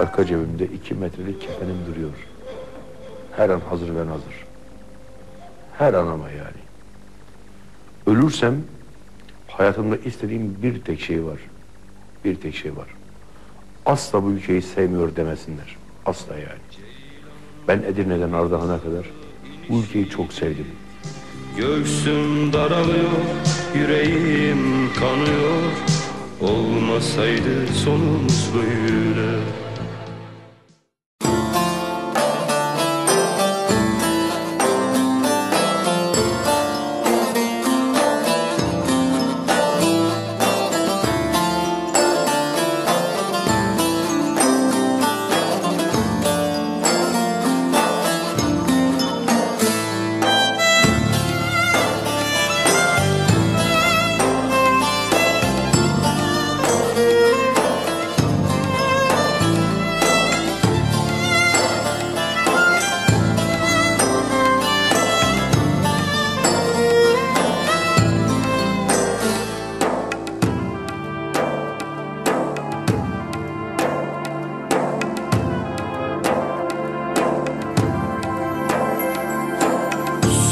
Arka cebimde iki metrelik kefenim duruyor. Her an hazır ben hazır. Her an ama yani. Ölürsem hayatımda istediğim bir tek şey var. Bir tek şey var. Asla bu ülkeyi sevmiyor demesinler. Asla yani. Ben Edirne'den Ardahan'a kadar bu ülkeyi çok sevdim. Göğsüm daralıyor, yüreğim kanıyor Olmasaydı sonumuz böyle